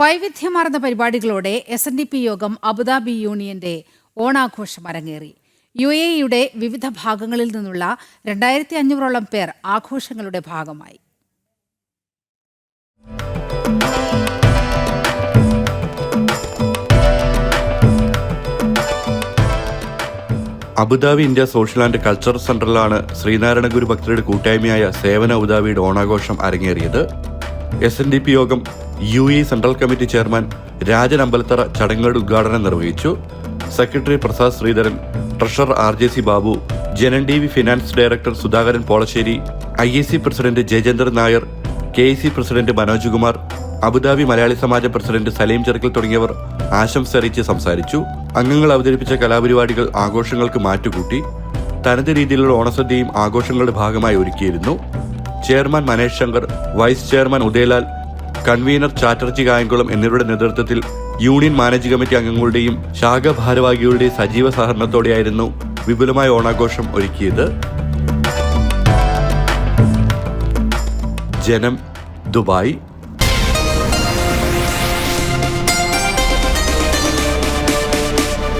വൈവിധ്യമാർന്ന പരിപാടികളോടെ S N D P Yogam Abu Dhabi യൂണിയന്റെ ഓണാഘോഷം അരങ്ങേറി. യു എ ഇയുടെ വിവിധ ഭാഗങ്ങളിൽ നിന്നുള്ള രണ്ടായിരത്തി അഞ്ഞൂറോളം പേർ ആഘോഷങ്ങളുടെ ഭാഗമായി. Abu Dhabi India social and cultural സെന്ററിലാണ് Sreenarayana Guru ഭക്തരുടെ കൂട്ടായ്മയായ സേവന അബുദാബിയുടെ ഓണാഘോഷം അരങ്ങേറിയത്. S N D P Yogam U E central committee chairman Rajan Ambalathara ചടങ്ങുകളുടെ ഉദ്ഘാടനം നിർവഹിച്ചു. Secretary Prasad Sreedharan treasurer R J C Babu Janan D V finance director Sudhakaran Polassery I A C president Jayachandran Nair K C president Manoj Kumar Abu Dhabi Malayali Samaja president Saleem Cherukkal തുടങ്ങിയവർ ആശംസ അറിയിച്ച് സംസാരിച്ചു. അംഗങ്ങൾ അവതരിപ്പിച്ച കലാപരിപാടികൾ ആഘോഷങ്ങൾക്ക് മാറ്റുകൂട്ടി. തനത് രീതിയിലുള്ള ഓണസദ്യയും ആഘോഷങ്ങളുടെ ഭാഗമായി ഒരുക്കിയിരുന്നു. Chairman Manesh Shankar vice chairman Udayalal convener Chatterjee Kayamkulam എന്നിവരുടെ നേതൃത്വത്തിൽ യൂണിയൻ മാനേജിംഗ് കമ്മിറ്റി അംഗങ്ങളുടെയും ശാഖ ഭാരവാഹികളുടെയും സജീവ സഹകരണത്തോടെയായിരുന്നു വിപുലമായ ഓണാഘോഷം ഒരുക്കിയത്. ജനം ദുബായ്